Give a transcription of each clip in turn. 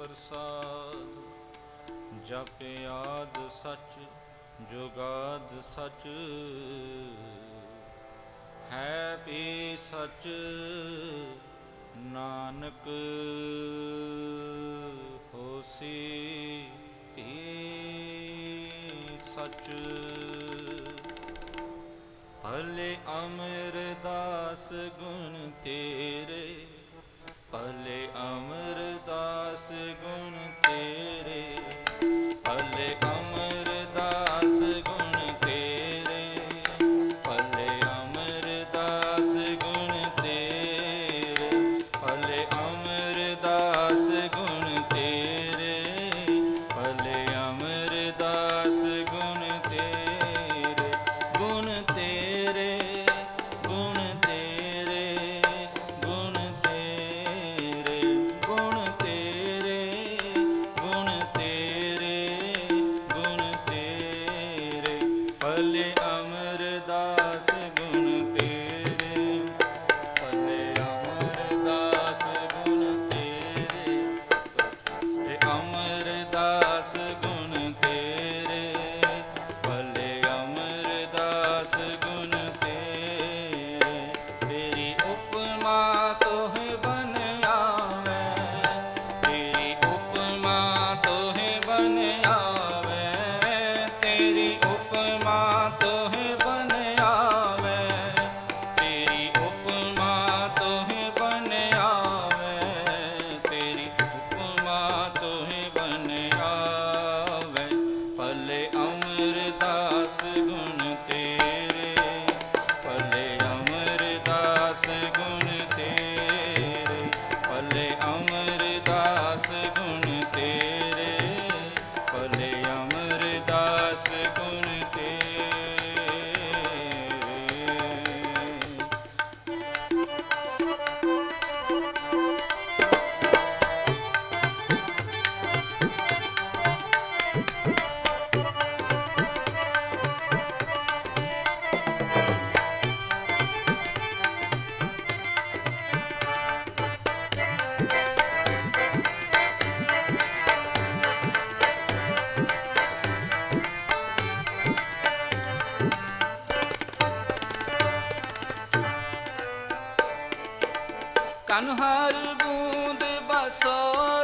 ਪ੍ਰਸਾਦ, ਜਪ ਆਦ ਸਚ ਜੁਗਾਦ ਸਚ। ਹੈ ਪੀ ਸਚ, ਨਾਨਕ, ਹੋਸੀ ਪੀ ਸਚ। ਭਲੇ ਅਮਰਦਾਸ ਗੁਣ ਤੇਰੇ, ਭਲੇ ਅਮਰ ਤਨ ਹਰ ਬੂੰਦ ਬਸੋ।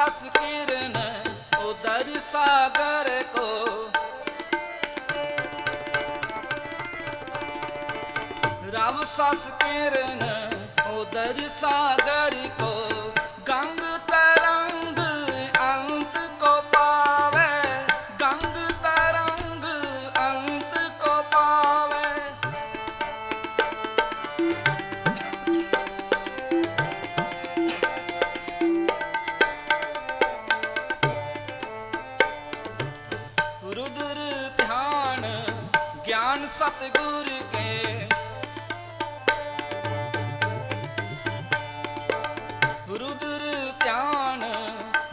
ਦਸ ਕਿਰਨ ਉਦਰ ਸਾਗਰ ਕੋ। ਰਾਮ ਸਸ ਕਿਰਨ ਉਦਰ ਸਾਗਰ ਕੋ। ਸਤਿਗੁਰ ਕੇ। ਰੁਦਰ ਧਿਆਨ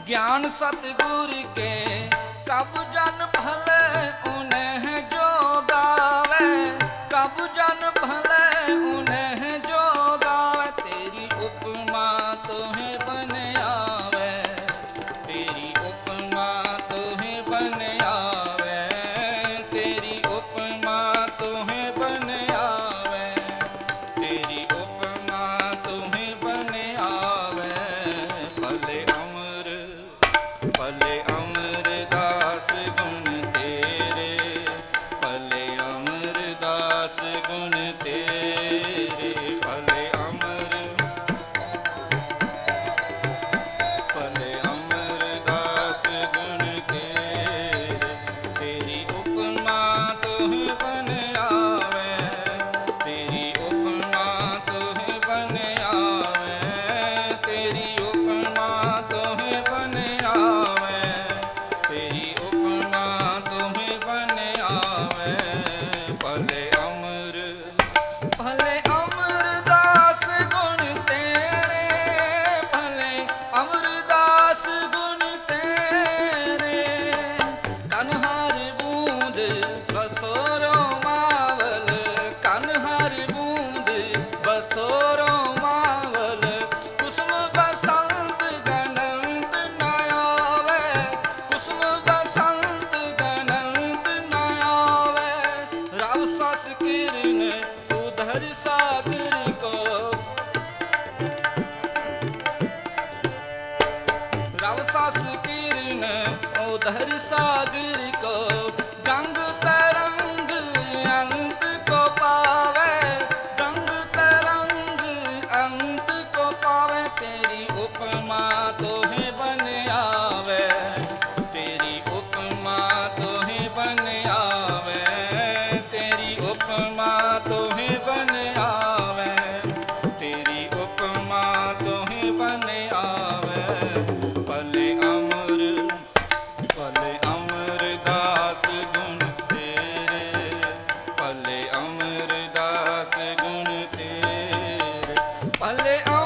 ਗਿਆਨ ਸਤਿਗੁਰ ਕੇ। ਪ੍ਰਭ ਜਨ ਭਲੇ ale, ale.